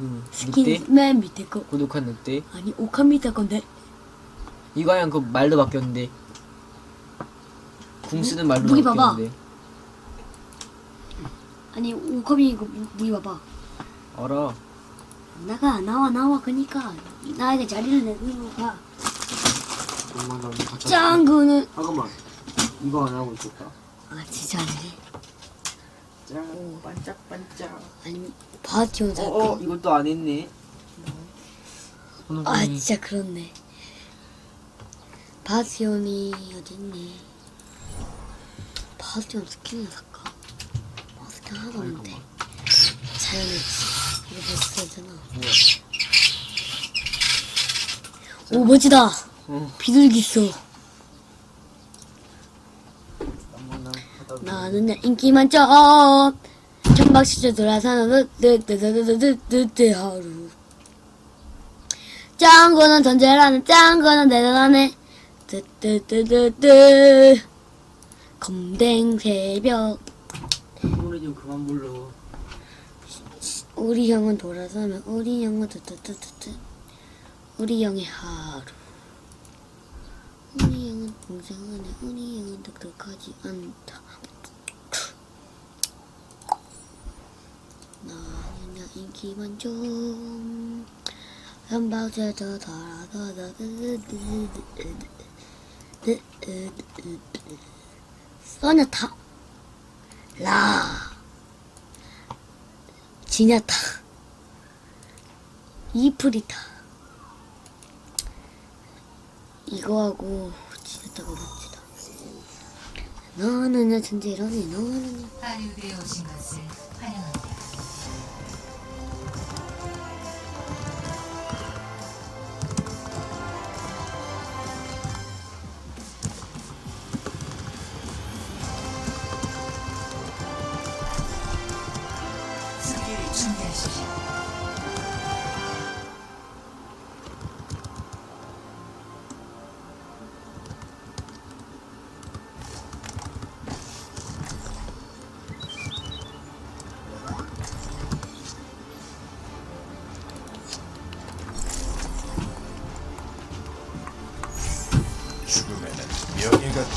응. 스킨 늑대? 맨 밑에 거 고독한 늑대? 아니 밑에 건데 이거 하면 그 말도 바뀌었는데. 궁 쓰는 말로 무기 봐봐. 바뀌었는데. 아니 오칸이 이거 무- 무기 봐봐 알아. 나가 나와 나와 그니까 나에게 자리를 내주고 가 정말 짱구는 잠깐만 이거 안 하고 있었다 아 진짜 아니 네 짠. 반짝반짝. 아니 바티온 어, 살 어, 이것도 안 했네. 아 진짜 그렇네. 바티온이 어딨니 바티온 스킨을 살까? 아, 스킨 하나도 없는데 자연했지. 이거 벌써 되잖아. 오 멋지다. 어. 비둘기 있어 아무 나 나는 인기 만점 천박 시절 돌아사는 뜨뜨뜨뜨뜨뜨뜨 하루 짱구는 전제라는 짱구는 대단하네 뜨뜨뜨뜨뜨 검댕 새벽 노래 좀 그만 불러 우리 형은 돌아서면 우리 형은 뜨뜨뜨뜨뜨 우리 형의 하루 동생 안에 우리 형은 똑똑하지 않다 나는 인기 만점 한바지도 달아서 써냐타 라 지냐타 이프리타 이거하고 지냐타가 멋지다. 너는 내 천재라니 너는 하리우드에 오신 것을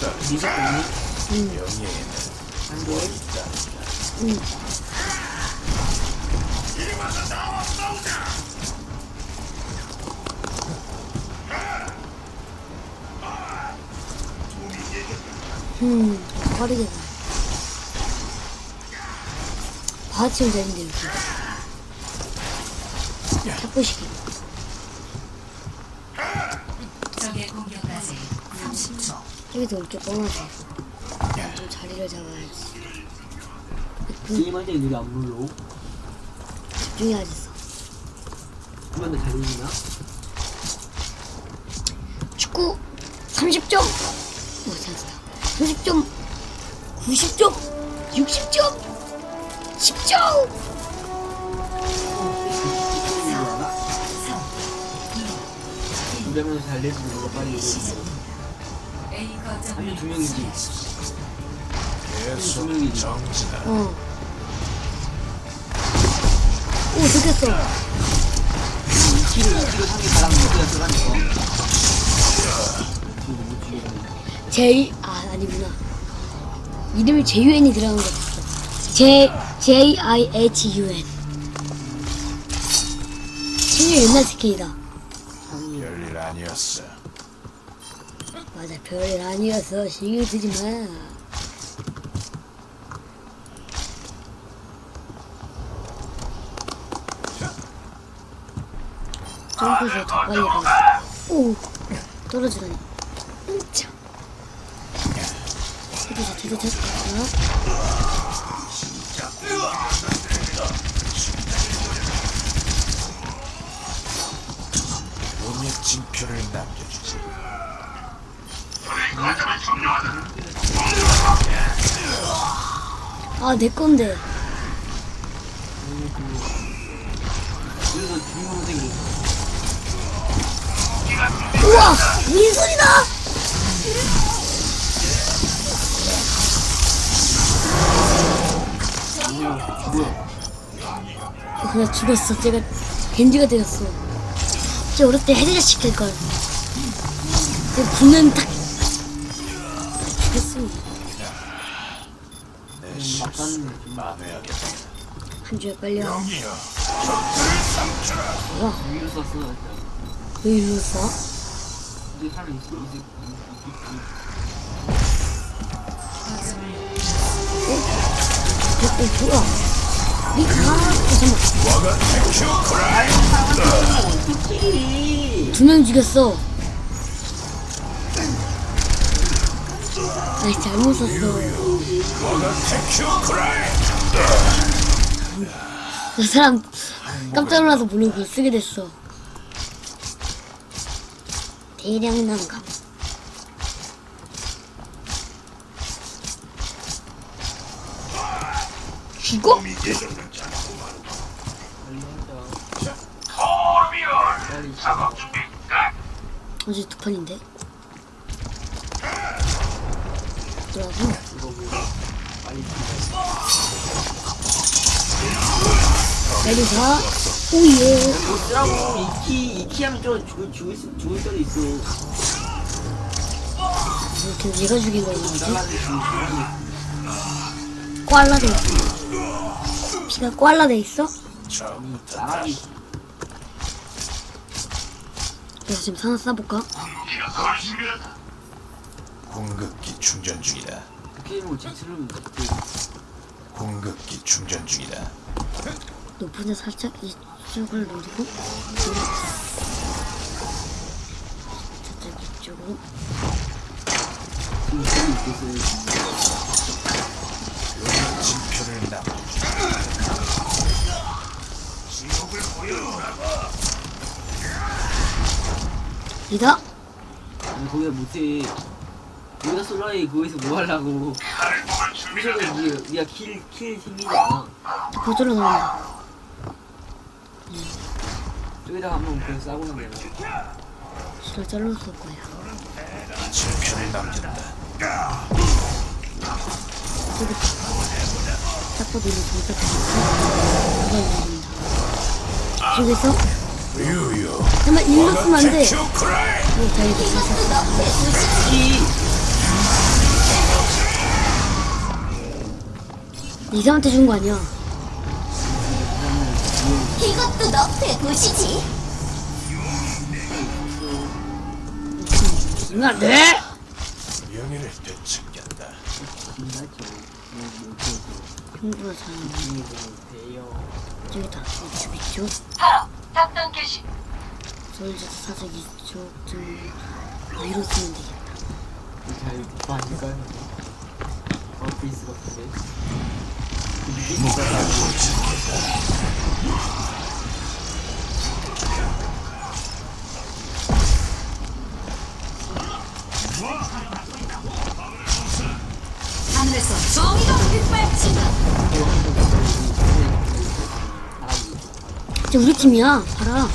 명예가 따르지 명예에는 안돼 음. 빠르게 가 바치면 되는데 여기 탁구시기 여기도 이렇게 뻔하지 좀 자리를 잡아야지 때 노래 안 불러 집중해야지 써 한번 더잘 부르나? 축구 30점 오 잘했다 30점 90점 60점 10점 이러면 잘 내주는 거 빨리 한명 두 명이지 계속 정지다. 어. 오, 됐겠어. 2kg 2kg 상에 가랑 무기가 들어가니까 J, 아, 아니구나. 이름이 JUN이 들어간 거 같았어. J, J-I-H-U-N. 신유 옛날 스킬이다. 별일 아니었어. 맞아, 별일 아니었어. 신경 쓰지 마. 점프해서 더 빨리 가. 오, 떨어지다니. 참. 해보자, 해보자, 해보자. 운의 징표를 남겨주지. 아, 내 건데. 우와! 민소리다! 뭐야 그냥 죽었어. 제가 겐지가 되었어. 제 어릴 때 해제자 시킬 걸. 제 분은 딱 죽였습니다. 내 막간 실수 느낌. 만회하겠다. 한 주에 빨려. 명이여, 뭐야? 위로 썼어. 왜 이리로 써? 이제 사람 있어. 이제 있- 어, 어, 뭐야? 니가 잠깐만. 와가 테큐 크라이. 두명 죽였어. 아이 잘못 썼어. 와가. 그 사람 깜짝 놀라서 모르고 쓰게 됐어. 대량 난감. 죽어? 어제 두 판인데. 뭐라고? 이거 가. 오예. 뭐 쓰라고 이키 이키 하면 좀 죽을 죽을 수- 죽을 때도 있어. 이렇게 얘가 죽인 죽을 꽈라돼 있어. 피가 꽈라돼 있어? 그래서 지금 하나 쏴볼까? 공급기 충전 중이다. 게임을 지치려면 어떻게? 공급기 충전 중이다. 높은 데 살짝 이쪽을 노리고 살짝 이쪽으로 저기 있겠어요. 진표를 남겨주지. 이다 아니 거기다 못해. 여기다 솔라이 거기서 뭐 하려고? 무조건 우리 우리가 킬킬 힘이잖아. 보조로 나온다 저기다가 한번 그냥 싸고 나면 실을 잘랐을 거야. 진표를 남긴다. 봐도 이거. 진짜 잘한다. 저기서 유유. 잠깐만 일로 쓰면 안돼 테큐 크라이. 오 다행이다 이 상한테 준 거 아니야 이것도 너프의 도시지. 나 네? 명예를 되찾겠다. 형부가 뭐 돼요. 저기 다 이쪽 이쪽 작전 개시. 솔저 살짝 이쪽 좀 위로 쓰면 되겠다 잘 어떻게 있을 것 같은데. 진짜 우리 팀이야. 봐라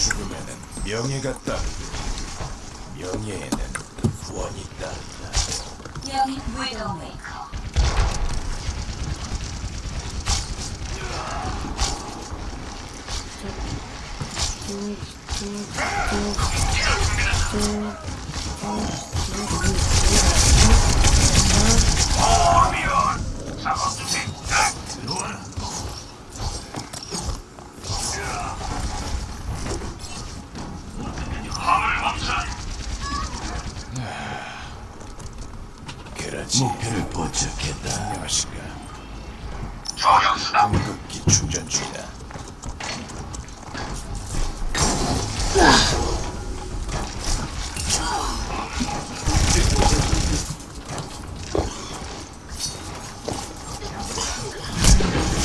죽음에는 명예가 따르고 명예에는 원 있다. 여기 위도메이커. 두, 두, 두, 두, 두, 두, 두.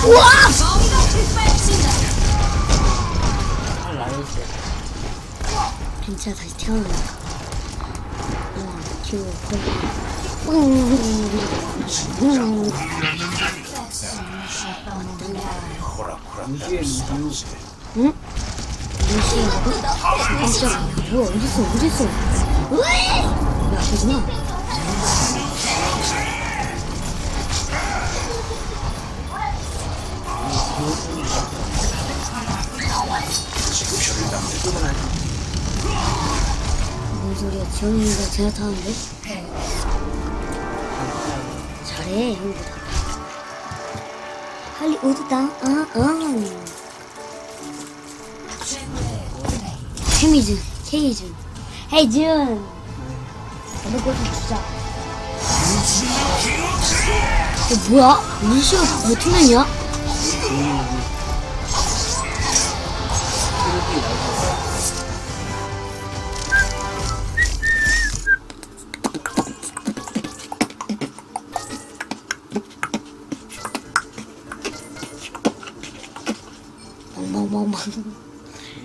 우와! 다시 태어난다. 우와, 친구라고? 아, 진짜 뭐야 어딨어 어딨어 어? 야 그구나 뭔 소리야 지원이가 제가 타는데? 잘해 형보다 할리우드다 아아 케미준 케이준 헤이준 너네 것도 주자 이거 뭐야? 루시오 버튼이야? 음.